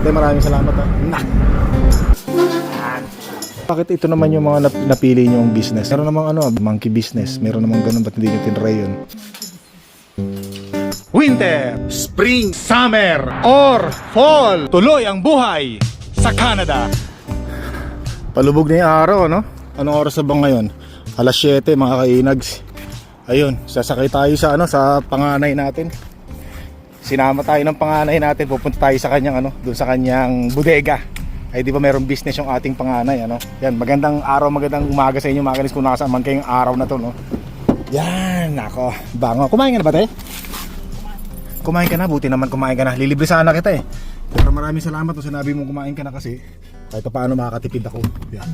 Hindi, maraming salamat ha. Nah. Bakit ito naman yung mga nap- napili niyong business? Meron namang ano, monkey business. Meron namang ganun, ba't hindi niyo tinry yun? Winter, Spring, Summer, or Fall. Tuloy ang buhay sa Canada. Palubog na yung araw, no? Anong oras na ba ngayon? Alas 7, mga kainags. Ayun, sasakay tayo sa ano sa panganay natin. Sinama tayo ng panganay natin, pupunta tayo sa kanyang ano, doon sa kanyang bodega. Ay di ba mayroong business yung ating panganay ano? Yan, magandang araw, magandang umaga sa inyo mga kanis kung nakasaan man kayong araw na to, no? Yan, ako, bango. Kumain ka na ba, te? Kumain ka na, buti naman kumain ka na. Lilibre sana kita eh. Pero maraming salamat kung sinabi mo kumain ka na kasi kahit pa paano makakatipid ako. Yan.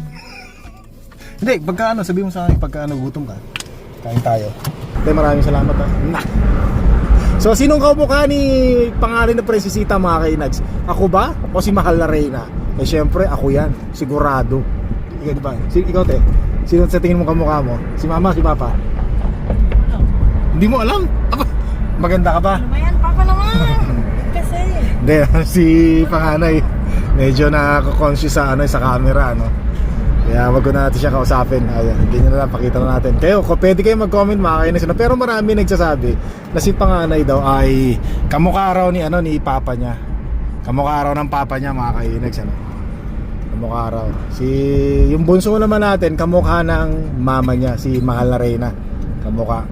Hindi, pagka ano, sabi mo sa akin, pagka ano, gutom ka, kain tayo. Hindi, maraming salamat ha. Nah. So, sinong kamukha ni pangalan na Prinsesita mga kainags? Ako ba? O si Mahal na Reyna? Eh, syempre, ako yan. Sigurado. Ikaw, di ba? Si, ikaw, te. Sino sa tingin mo kamukha mo? Si Mama, si Papa? Hindi mo alam? Aba, maganda ka ba? Ano ba yan? Papa naman! Kasi, Hindi, si panganay medyo nakaka-conscious sa ano sa camera no. Kaya wag ko na natin siya kausapin. Ayan, ganyan na lang pakita na natin. Kayo, kung pwede kayo mag-comment mga kainis ano. Pero marami nagsasabi na si panganay daw ay kamukha raw ni ano ni papa niya. Kamukha raw ng papa niya mga kainis ano. Kamukha raw. Si yung bunso naman natin kamukha ng mama niya, si Mahal na Reyna. Kamukha.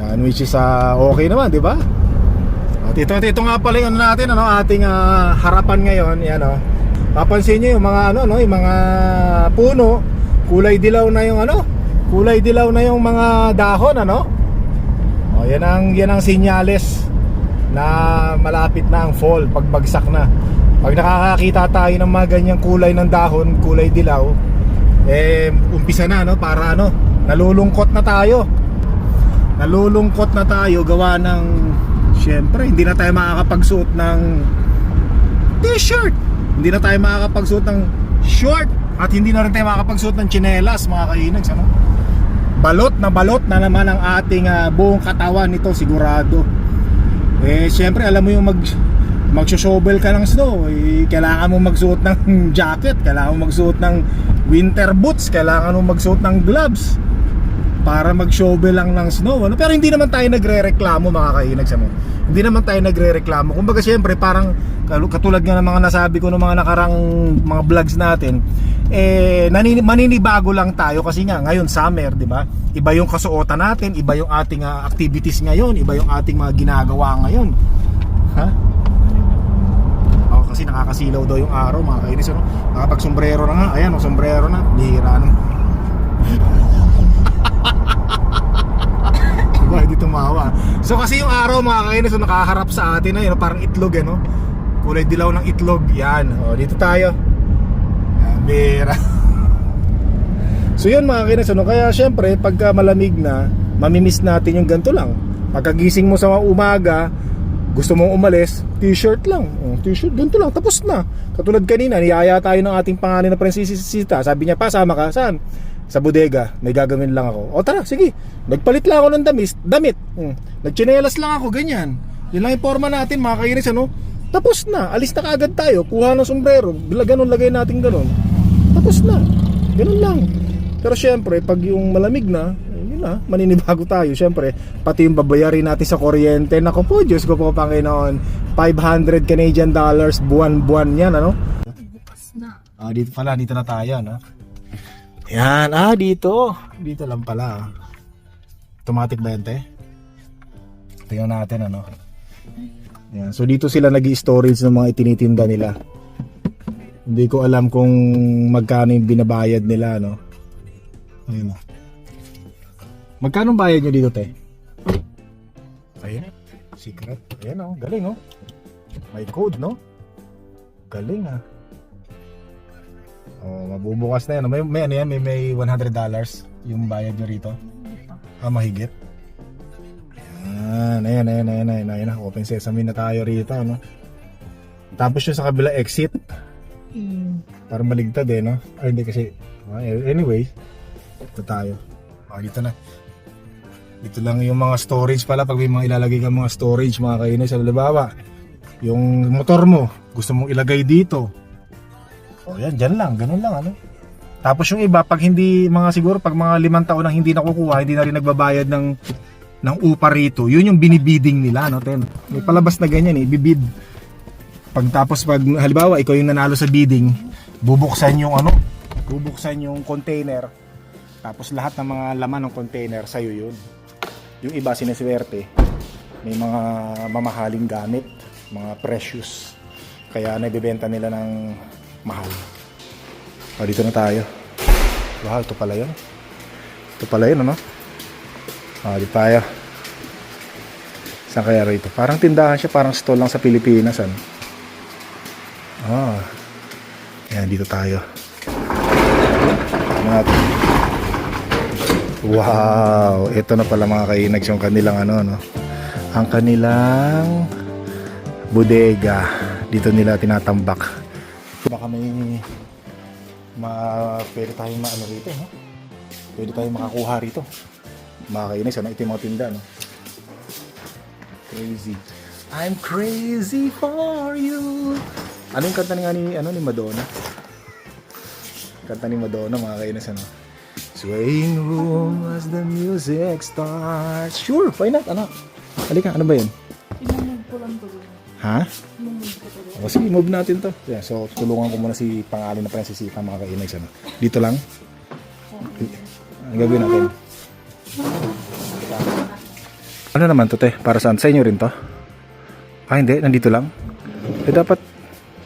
Yan, which is ah, okay naman, di ba? At ito, ito, nga pala yung ano natin, ano, ating ah, harapan ngayon, yan oh. Papansin niyo yung mga ano, no, yung mga puno, kulay dilaw na yung ano, kulay dilaw na yung mga dahon, ano? Oh, yan ang yan ang sinyales na malapit na ang fall, pagbagsak na. Pag nakakakita tayo ng mga ganyang kulay ng dahon, kulay dilaw, eh umpisa na no para ano, nalulungkot na tayo. Nalulungkot na tayo gawa ng Siyempre, hindi na tayo makakapagsuot ng t-shirt. Hindi na tayo makakapagsuot ng short at hindi na rin tayo makakapagsuot ng tsinelas, mga kainags, ano? Balot na balot na naman ang ating ah, buong katawan nito sigurado. Eh, siyempre, alam mo yung mag magso-shovel ka ng snow, eh, kailangan mo magsuot ng jacket, kailangan mo magsuot ng winter boots, kailangan mo magsuot ng gloves para mag-shovel lang ng snow ano? pero hindi naman tayo nagre-reklamo mga kainags ano? hindi naman tayo nagre-reklamo kumbaga syempre parang katulad nga ng mga nasabi ko ng mga nakarang mga vlogs natin eh nanini, maninibago lang tayo kasi nga ngayon summer di ba? Iba yung kasuotan natin iba yung ating ah, activities ngayon iba yung ating mga ginagawa ngayon. Ha? Ako kasi nakakasilaw daw yung araw mga kainis ano? nakapag sombrero na nga. Ayan oh, sombrero na. Bihira na. Diba, hindi tumawa. So kasi yung araw mga kainis, so nakaharap sa atin na yun, parang itlog eh, no? Kulay dilaw ng itlog. Yan. O, dito tayo. Yan, bira. so yun mga kainis, ano? Kaya syempre, pagka malamig na, mamimiss natin yung ganito lang. Pagkagising mo sa umaga, gusto mong umalis, t-shirt lang. O, t-shirt, ganito lang. Tapos na. Katulad kanina, niyaya tayo ng ating pangalan na prinsesita. Sabi niya, pa, sama ka. Saan? sa bodega, may gagawin lang ako. O tara, sige. Nagpalit lang ako ng damis, damit. Hmm. Nagchinelas lang ako, ganyan. Yun lang yung forma natin, mga kainis, ano? Tapos na, alis na kaagad tayo. Kuha ng sombrero, ganun, lagay natin ganun. Tapos na. Ganun lang. Pero syempre, pag yung malamig na, eh, yun na, maninibago tayo. Syempre, pati yung babayarin natin sa kuryente. Nako po, Diyos ko po, Panginoon. 500 Canadian dollars, buwan-buwan yan, ano? Ah, dito pala, dito na tayo, no? Yan, ah, dito. Dito lang pala. ah. Automatic ba yan, te? Tingnan natin, ano? Yan. So, dito sila nag storage ng mga itinitinda nila. Hindi ko alam kung magkano yung binabayad nila, no? Ayun, oh. Magkano bayad nyo dito, te? Ayun. Secret. Ayan, oh. Galing, oh. May code, no? Galing, ah. Oh, mabubukas na yan. May, may ano yan, may, may 100 dollars yung bayad nyo rito. Ah, mahigit. Ayan, ayan, ayan, ayan, ayan, ayan, ayan. Open sesame na tayo rito, no? Tapos yung sa kabila exit, Hmm. para maligtad eh, no? Ay, hindi kasi, ah, anyway, ito tayo. Ah, dito na. Dito lang yung mga storage pala, pag may mga ilalagay ka mga storage, mga kainis, sa labawa. Yung motor mo, gusto mong ilagay dito. O yan, dyan lang, ganun lang ano. Tapos yung iba, pag hindi, mga siguro, pag mga limang taon nang hindi nakukuha, hindi na rin nagbabayad ng ng upa rito, yun yung binibiding nila, no, Ten? May palabas na ganyan eh, bibid. Pag tapos pag halimbawa ikaw yung nanalo sa bidding, bubuksan yung ano, bubuksan yung container. Tapos lahat ng mga laman ng container sa'yo yun. Yung iba sineswerte, may mga mamahaling gamit, mga precious. Kaya naibibenta nila ng mahal. O, dito na tayo. Wow, ito pala yun. Ito pala yun, ano? O, dito tayo. Saan kaya rito? Parang tindahan siya, parang stall lang sa Pilipinas, ano? Ah. Ayan, dito tayo. Natin. Wow, ito na pala mga kainags yung kanilang ano, no? Ang kanilang bodega. Dito nila tinatambak. Baka may ma pwede tayong maano rito, no? Pwede tayong makakuha rito. Mga kainags, ano? Yung mga tinda, no? Crazy. I'm crazy for you. Ano yung kanta ni, nga ni, ano, ni Madonna? Kanta ni Madonna, mga kainas, ano? Swaying room as the music starts. Sure, why not, ano? Halika, ano ba yun? Imumove ko lang to. Ha? Imumove ko to. O sige, move natin to. Yeah, so, tulungan ko muna si pangalan na Princesita, mga kainags, ano? Dito lang? Ang gagawin natin? Ano naman to, te? Para saan? Sa inyo rin to? Ah, hindi. Nandito lang? Eh, dapat...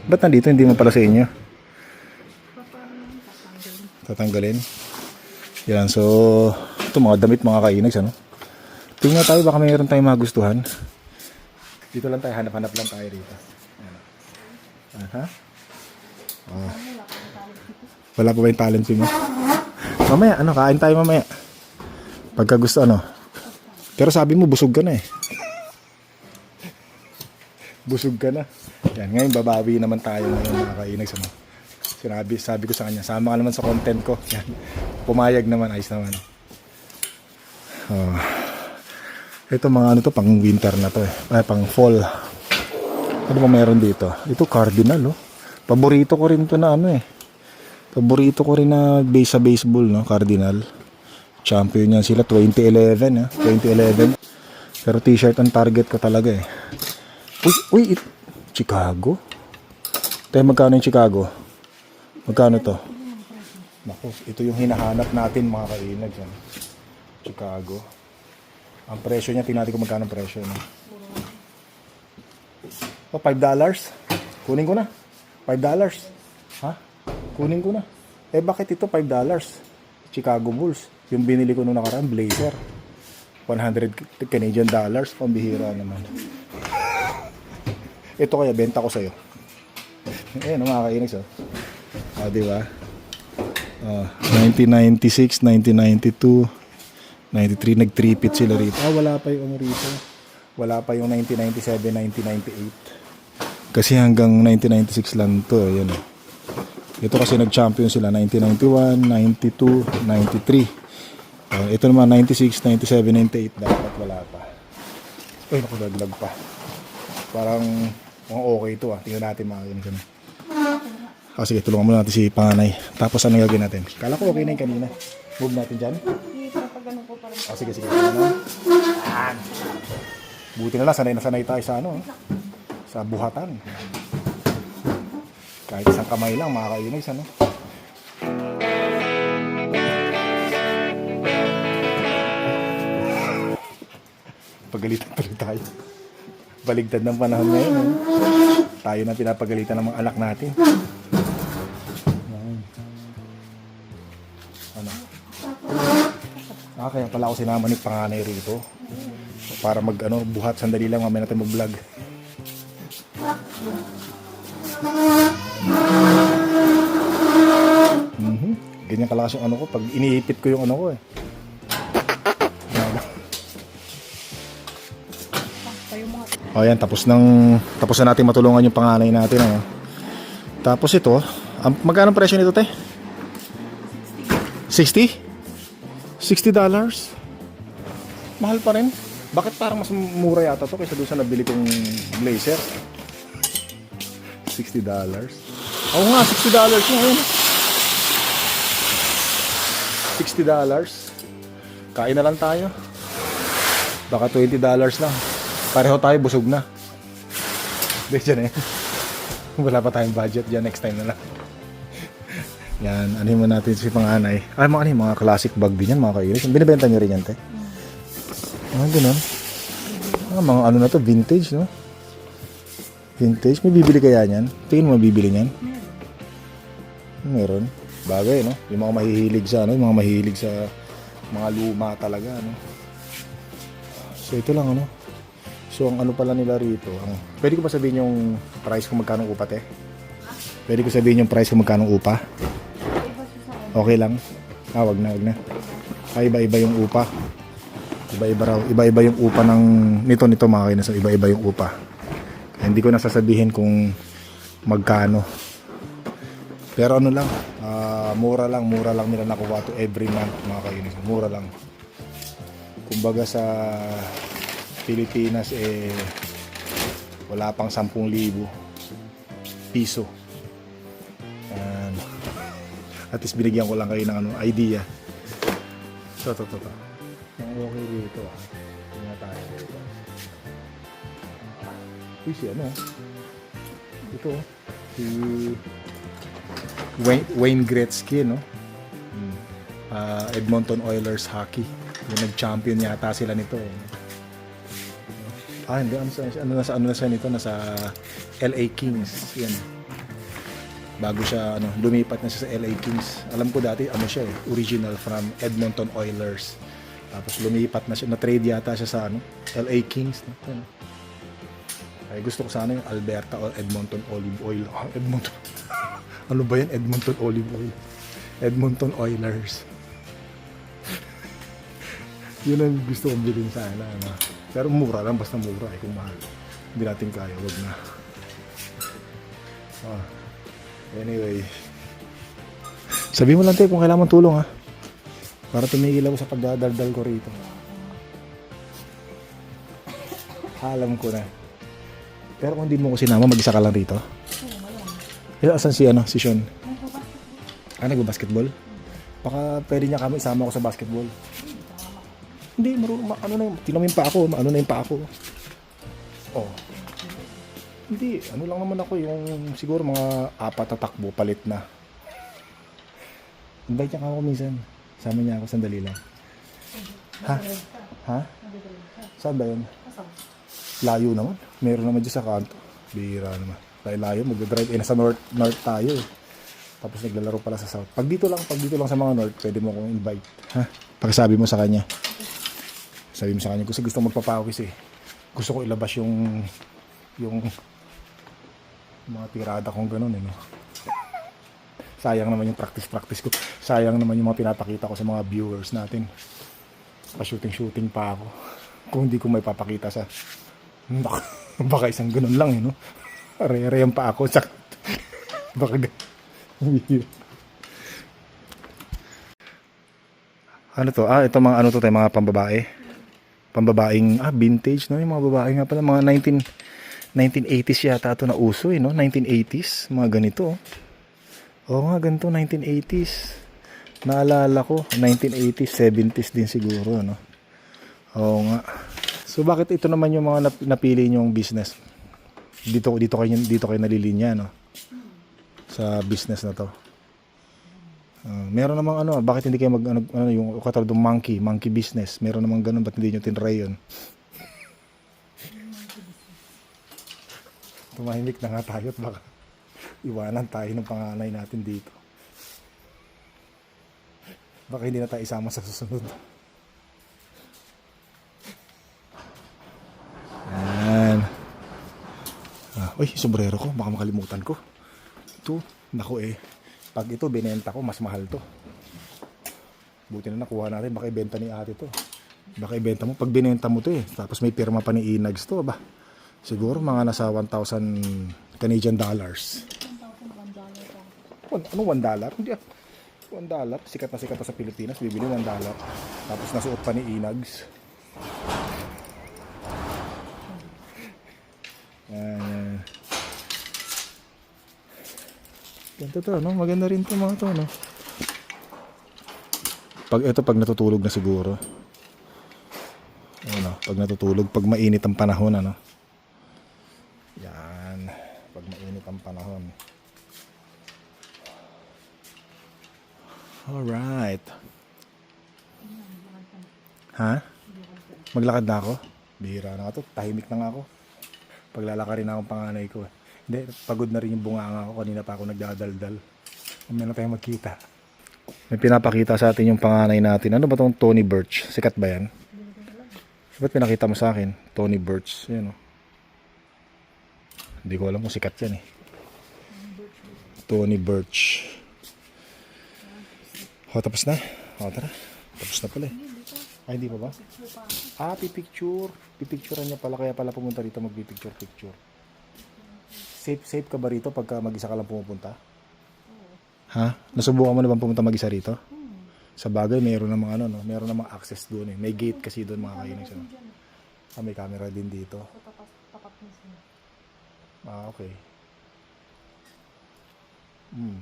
Ba't nandito? Hindi mo pala sa inyo? Tatanggalin? Yan, so... Ito mga damit, mga kainags, ano? Tingnan tayo, baka mayroon tayong magustuhan. Dito lang tayo, hanap-hanap lang tayo rito. Aha. Ah. Wala pa ba yung talent mo? Mamaya, ano, kain tayo mamaya. Pagka gusto, ano. Pero sabi mo, busog ka na eh. busog ka na. Yan, ngayon babawi naman tayo ngayon mga kainags. Ano. Sinabi, sabi ko sa kanya, sama ka naman sa content ko. Yan. Pumayag naman, ayos naman. Oh. Ito mga ano to, pang winter na to eh. Ay, pang fall. Ano ba meron dito? Ito cardinal oh. Paborito ko rin to na ano eh. Paborito ko rin na base sa baseball no, cardinal. Champion yan sila 2011 ah, 2011. Pero t-shirt ang target ko talaga eh. Uy, uy, it- Chicago? Tayo magkano yung Chicago? Magkano to? Naku, ito yung hinahanap natin mga kainag yan. Chicago. Ang presyo niya, tingnan natin kung magkano presyo. No? Oh, 5 dollars. Kunin ko na. 5 dollars. Ha? Kunin ko na. Eh, bakit ito 5 dollars? Chicago Bulls. Yung binili ko nung nakaraan, blazer. 100 Canadian dollars. Pambihira naman. Ito kaya, benta ko sa'yo. Ayan, ang mga kainis, oh. Ah, di ba? Ah, 1996, 1992, 93, nag-tripit sila rito. Ah, wala pa yung ano rito. Wala pa yung 1997, 1998. Kasi hanggang 1996 lang to, ayan oh. Ito kasi nag-champion sila 1991, 92, 93. Ah, ito naman 96, 97, 98 dapat wala pa. Ay, naku, laglag pa. Parang okay ito ah. Tingnan natin mga ganito. Ah, sige, tulungan muna natin si panganay. Tapos ano gagawin natin? Kala ko okay na yung kanina. Move natin dyan. Ah, sige, sige. Yan. Buti na lang, sanay na sanay tayo sa ano, sa buhatan. Kahit isang kamay lang, makakainis, ano? Pagalitan tuloy tayo. Baligtad ng panahon ngayon. Eh. Tayo na pinapagalitan ng mga anak natin. Ano? Ah, kaya pala ako sinama ni panganay rito. Para mag ano, buhat sandali lang mamaya natin mag-vlog. Ganyan kalakas yung ano ko pag iniipit ko yung ano ko eh. O yan, tapos nang tapos na natin matulungan yung panganay natin ano. Tapos ito, ang magkano presyo nito, te? 60? 60 dollars? Mahal pa rin. Bakit parang mas mura yata to kaysa doon sa nabili kong blazer? $60. Oo nga, $60 nga yun. $60. Kain na lang tayo. Baka $20 lang. Pareho tayo, busog na. Hindi, dyan eh. Wala pa tayong budget dyan. Next time na lang. Yan, ano mo natin si panganay. Ay, mga yun, mga classic bag din yan, mga kainis. Binibenta nyo rin yan, te? Ah, ganun. Ah, mga ano na to, vintage, no? Vintage. May bibili kaya niyan? Tingin mo bibili niyan? Meron. Bagay, no? Yung mga mahihilig sa, ano? Yung mga mahihilig sa mga luma talaga, no? So, ito lang, ano? So, ang ano pala nila rito, ang, pwede ko ba sabihin yung price kung magkano upa, te? Pwede ko sabihin yung price kung magkano upa? Okay lang. Ah, wag na, wag na. Ay, iba-iba yung upa. Iba-iba raw. Iba-iba yung upa ng nito nito mga kainas. Iba-iba yung upa. Kaya hindi ko na sasabihin kung magkano. Pero ano lang, mura lang, mura lang nila nakuha to every month mga kainis. Mura lang. Kumbaga sa Pilipinas eh wala pang 10,000 piso. Yan. At least binigyan ko lang kayo ng ano, idea. So, to, to, to. Ang okay dito ah. Tingnan tayo dito. Uy, si ano? Ito. Si Wayne, Wayne Gretzky, no? Ah, Edmonton Oilers hockey. Yung nag-champion yata sila nito. Eh. Ah, hindi. Ano, ano, nasa, ano na siya nito? Nasa LA Kings. Yan bago siya ano lumipat na siya sa LA Kings. Alam ko dati ano siya eh, original from Edmonton Oilers. Tapos lumipat na siya, na-trade yata siya sa ano, LA Kings. Ano. Ay gusto ko sana yung Alberta or Edmonton Olive Oil. Edmonton. ano ba yan? Edmonton Olive Oil. Edmonton Oilers. Yun ang gusto kong bilhin sana. Ano. Pero mura lang, basta mura eh, kung mahal. Hindi natin kaya, wag na. Ah. Anyway. Sabi mo lang tayo kung kailangan tulong ha. Para tumigil ako sa pagdadaldal ko rito. Alam ko na. Pero kung hindi mo ko sinama, mag-isa ka lang rito. Eh, asan si ano, si Sean? Ah, nagbabasketball? Baka pwede niya kami isama ako sa basketball. Hindi, marunong, ma- ano na yung, tinamin pa ako, ma- ano na yung pa ako. Oh. Hindi, ano lang naman ako yung siguro mga apat na takbo palit na. Invite niya ako minsan. Sama niya ako sandali lang. Ha? Ha? Saan ba yun? Layo naman. Meron naman dyan sa kanto. Bihira naman. Dahil layo, mag-drive. Eh, nasa north, north tayo eh. Tapos naglalaro pala sa south. Pag dito lang, pag dito lang sa mga north, pwede mo akong invite. Ha? Pagsabi mo sa kanya. Sabi mo sa kanya, kasi gusto magpapawis eh. Gusto ko ilabas yung yung mga tirada kong ganun eh. No? Sayang naman yung practice-practice ko. Sayang naman yung mga pinapakita ko sa mga viewers natin. Pa-shooting-shooting pa ako. Kung hindi ko may papakita sa... Baka, baka isang ganun lang eh, no? Are-arehan pa ako. Sa... baka... ano to? Ah, ito mga ano to tayo, mga pambabae. Pambabaeng, ah, vintage, no? Yung mga babae nga pala, mga 19... 1980s yata ito na uso eh, no? 1980s, mga ganito. oh. Oo nga, ganito, 1980s. Naalala ko, 1980s, 70s din siguro, no? Oo nga. So, bakit ito naman yung mga nap- napili nyong business? Dito, dito kayo, dito kayo nalilinya, no? Sa business na to. Ah, meron namang ano, bakit hindi kayo mag, ano, ano yung katulad ng monkey, monkey business? Meron namang ganun, ba't hindi nyo tinry yun? Tumahimik na nga tayo at baka iwanan tayo ng panganay natin dito. Baka hindi na tayo isama sa susunod. Yan. Ah, uy, sombrero ko. Baka makalimutan ko. Ito, nako eh. Pag ito, binenta ko, mas mahal to. Buti na nakuha natin. Baka ibenta ni ate to. Baka ibenta mo. Pag binenta mo to eh. Tapos may pirma pa ni Inags to. Ba? Siguro mga nasa 1,000 Canadian dollars. One- Ano 1 dollar? Hindi ah. 1 dollar. Sikat na sikat na sa Pilipinas. Bibili 1 dollar. Tapos nasuot pa ni Inags. Yan. Ganito to, no? Maganda rin to mga to, no? Pag ito, pag natutulog na siguro. Ano, pag natutulog, pag mainit ang panahon, ano? Yan. Pag mainit ang panahon. Alright. Ha? Maglakad na ako? Bihira na to. Tahimik na nga ako. Paglalaka rin akong panganay ko. Hindi, pagod na rin yung bunganga ko. Kanina pa ako nagdadaldal. Mamaya na tayo magkita. May pinapakita sa atin yung panganay natin. Ano ba tong Tony Birch? Sikat ba yan? Ba't pinakita mo sa akin? Tony Birch. Yan o. Hindi ko alam kung sikat yan eh. Tony Birch. O, tapos na. O, tara. Tapos na pala eh. Ay, hindi pa ba? Ah, pipicture. Pipicturean niya pala. Kaya pala pumunta rito magpipicture picture. Safe, safe ka ba rito pagka mag-isa ka lang pumupunta? Ha? Nasubukan mo na bang pumunta mag-isa rito? Sa bagay, mayroon namang ano, no? Mayroon namang access doon eh. May gate kasi doon mga kainis. Ano? Ah, may camera din dito. Ah, okay. Hmm.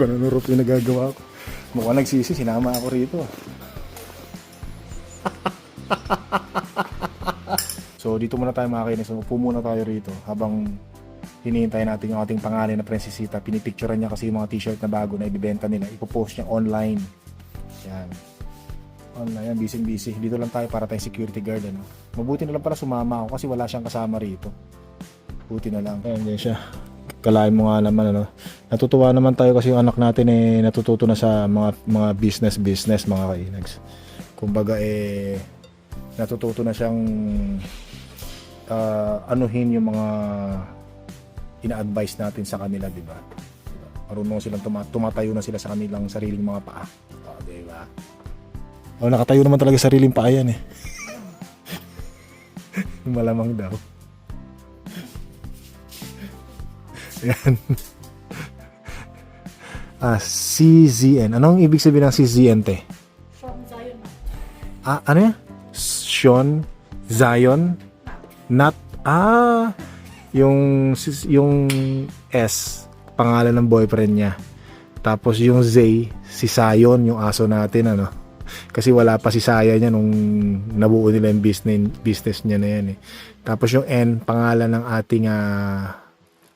Kung ano nurot yung nagagawa ko. Mukhang nagsisi, sinama ako rito. so dito muna tayo mga kainis. Upo muna tayo rito habang hinihintay natin yung ating panganay na prinsesita. Pinipicturean niya kasi yung mga t-shirt na bago na ibibenta nila. Ipopost niya online. Yan. Online yan, busy busy. Dito lang tayo para tayo security guard. Ano? Mabuti na lang pala sumama ako kasi wala siyang kasama rito. Buti na lang. Ayan, yan siya. Kalahin mo nga naman ano. Natutuwa naman tayo kasi yung anak natin eh natututo na sa mga mga business business mga kainags. Kumbaga eh natututo na siyang ah, anuhin yung mga ina-advise natin sa kanila, di ba? Marunong silang tuma- tumatayo na sila sa kanilang sariling mga paa. O, di ba? O, nakatayo naman talaga sa sariling paa yan eh. Malamang daw. Yan. ah, CZN. Anong ibig sabihin ng CZN, te? Sean Zion. Ah, ano yan? Sean Zion Not ah yung yung S pangalan ng boyfriend niya. Tapos yung Z si Zion yung aso natin ano. Kasi wala pa si Saya niya nung nabuo nila yung business business niya na yan eh. Tapos yung N pangalan ng ating ah,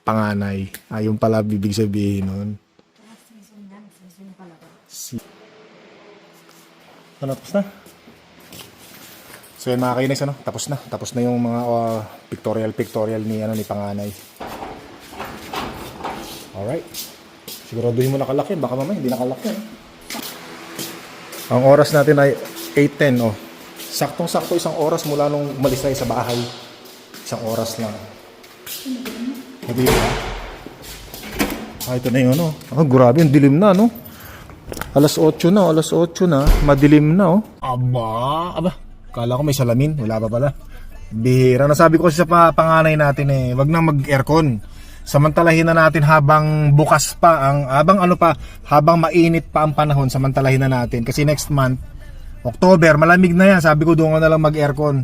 panganay. Ah, yung pala bibig sabihin nun. Si... Ano, tapos na? So yan mga kainis, ano? Tapos na. Tapos na yung mga uh, pictorial pictorial ni ano ni panganay. Alright. Siguraduhin mo nakalaki. Baka mamaya hindi nakalaki. eh. Ang oras natin ay 8.10. Oh. Saktong-sakto isang oras mula nung umalis tayo sa bahay. Isang oras lang. Hindi ba? Ah, ito na yung ano. Ah, grabe, ang dilim na, no? Alas 8 na, alas 8 na. Madilim na, oh. Aba, aba. Kala ko may salamin. Wala pa pala. Bihira. Nasabi ko sa pa- panganay natin eh, wag na mag-aircon. Samantalahin na natin habang bukas pa ang habang ano pa, habang mainit pa ang panahon, samantalahin na natin kasi next month October, malamig na yan. Sabi ko doon na lang mag-aircon.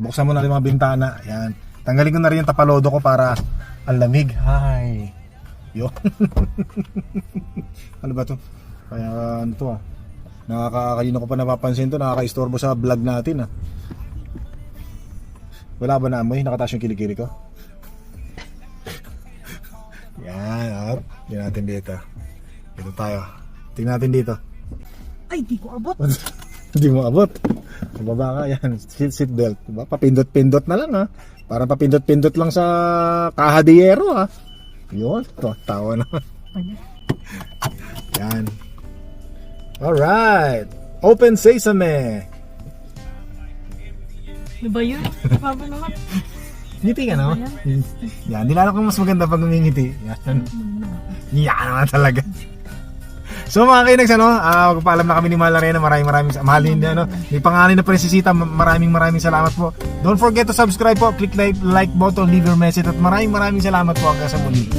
Buksan mo na rin mga bintana. Yan. Tanggalin ko na rin yung tapalodo ko para ang lamig. Hi. Yun. ano ba to? Kaya ano to ah. Nakakakalino ko pa napapansin to, nakaka-istorbo sa vlog natin ah. Wala ba na amoy? Nakataas yung kilikili ko? Yan, at Tingnan natin dito. Dito tayo. Tingnan natin dito. Ay, di ko abot. Hindi mo abot. Baba ka, yan. Seat, seat belt. Diba? Papindot-pindot na lang ha. Para papindot-pindot lang sa kahadiyero ha. Yun. To, tawa naman. Yan. Alright. Open sesame. Di ba yun? Naman. Ngiti ka no? Yan. Nilalak ko mas maganda pag ngingiti. Yan. Yan naman talaga. So mga kainags, ano, ah magpapaalam na kami ni Mahal Arena. Maraming maraming mahal din, ano, may pangalan na presisita. Maraming maraming salamat po. Don't forget to subscribe po. Click like, like button, leave your message. At maraming maraming salamat po hanggang sa muli.